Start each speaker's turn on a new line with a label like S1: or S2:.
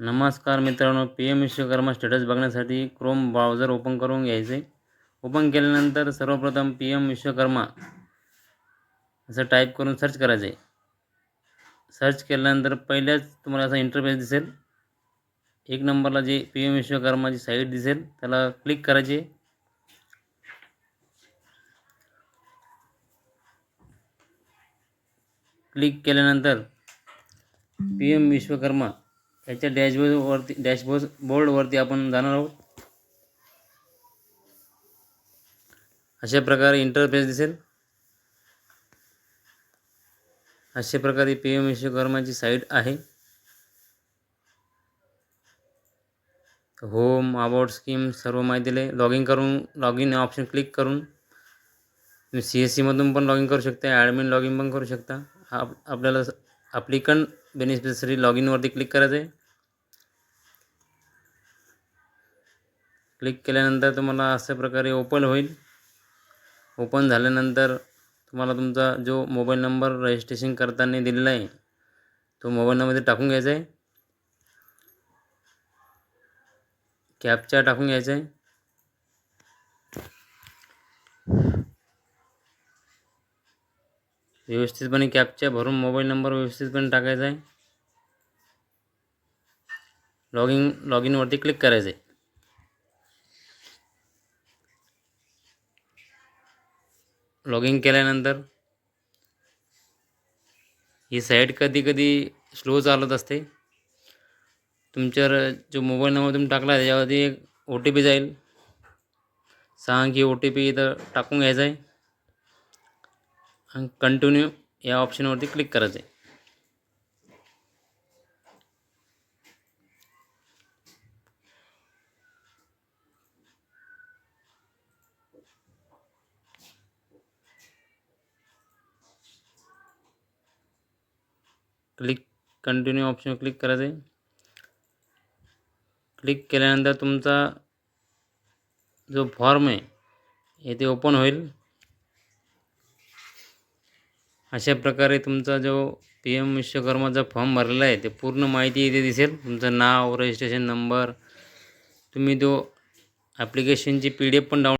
S1: नमस्कार मित्रांनो P M Vishwakarma status बघण्यासाठी क्रोम ब्राउझर ओपन करून घ्यायचे. ओपन केल्यानंतर सर्वप्रथम पी एम विश्वकर्मा असं टाईप करून सर्च करायचे. सर्च केल्यानंतर पहिल्याच तुम्हाला असा इंटरफेस दिसेल. एक नंबरला जे पी एम विश्वकर्माची साईट दिसेल त्याला क्लिक करायचे. क्लिक केल्यानंतर पी एम विश्वकर्मा याच्या डॅशबोर्डवरती डॅशबोर्ड बोर्डवरती आपण जाणार आहोत. अशा प्रकारे इंटरफेस दिसेल. अशा प्रकारे पी एम विश्वकर्माची साईट आहे. होम अबाउट स्कीम सर्व माहिती दिले. लॉग इन करून लॉग इन ऑप्शन क्लिक करून तुम्ही सी एस सीमधून पण लॉग इन करू शकता. ॲडमिन लॉग इन पण करू शकता. आप आपल्याला अप्लिकंट बेनिफिशरी लॉग इनवरती क्लिक करायचं आहे क्लिक केल्यानंतर तुम्हाला अशा प्रकारे ओपन होईल. ओपन झाल्यानंतर तुम्हाला तुमचा जो मोबाईल नंबर रजिस्ट्रेशन करताना दिलेला आहे तो मोबाईल नंबर टाकून घ्यायचा आहे. कॅपचा टाकून घ्यायचा आहे. व्यवस्थितपणे कॅपच्या भरून मोबाईल नंबर व्यवस्थितपणे टाकायचा आहे. लॉग इन लॉग इनवरती क्लिक करायचं आहे. लॉग इन केल्यानंतर ही साईट कधी कधी स्लो चालत असते. तुमच्यावर जो मोबाईल नंबर तुम्ही टाकला आहे त्याच्यावरती एक ओ टी पी जाईल. सहा अंकी ओ टी पी इथं टाकून घ्यायचा आहे. आणि कंटिन्यू या ऑप्शनवरती क्लिक करायचं आहे. क्लिक कंटिन्यू ऑप्शन क्लिक करायचं आहे क्लिक केल्यानंतर तुमचा जो फॉर्म आहे येथे ओपन होईल. अशा प्रकारे तुमचा जो पी एम विश्वकर्माचा फॉर्म भरलेला आहे ते पूर्ण माहिती इथे दिसेल. तुमचं नाव रजिस्ट्रेशन नंबर तुम्ही तो ॲप्लिकेशनची पी डी एफ पण डाऊन